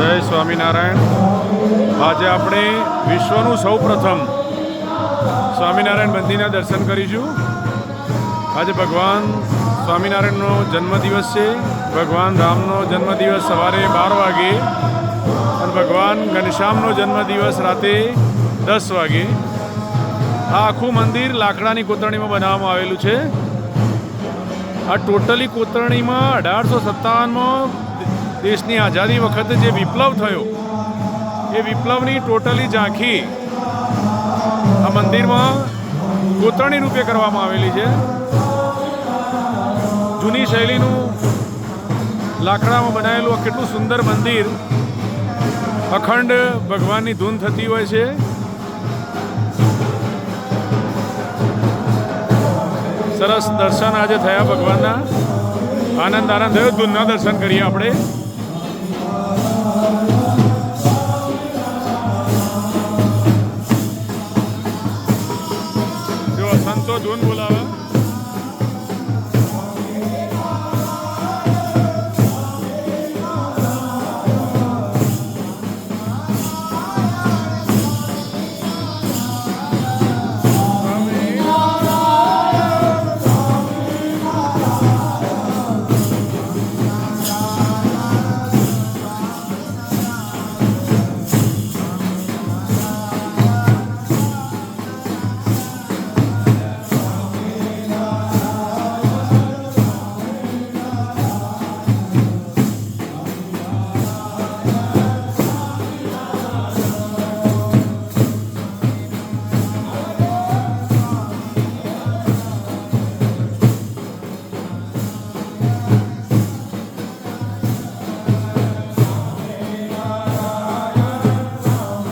જય સ્વામિનારાયણ. આજે આપણે વિશ્વનું સૌ પ્રથમ સ્વામિનારાયણ મંદિરના દર્શન કરીશું. આજે ભગવાન સ્વામિનારાયણનો જન્મદિવસ છે. ભગવાન રામનો જન્મદિવસ સવારે બાર વાગે અને ભગવાન ઘનશ્યામનો જન્મદિવસ રાતે દસ વાગે. આ આખું મંદિર લાકડાની કોતરણીમાં બનાવવામાં આવેલું છે. આ ટોટલી કોતરણીમાં અઢારસો સત્તાવનમાં દેશની આઝાદી વખતે જે વિપ્લવ થયો, એ વિપ્લવની ટોટલી ઝાંખી આ મંદિરમાં કોતરણી રૂપે કરવામાં આવેલી છે. જૂની શૈલીનું લાકડામાં બનાવેલું આ કેટલું સુંદર મંદિર, અખંડ ભગવાનની ધૂન થતી હોય છે. સરસ દર્શન આજે થયા ભગવાનના. આનંદ આનંદ થયો, ધૂનના દર્શન કરીએ આપણે. santo dun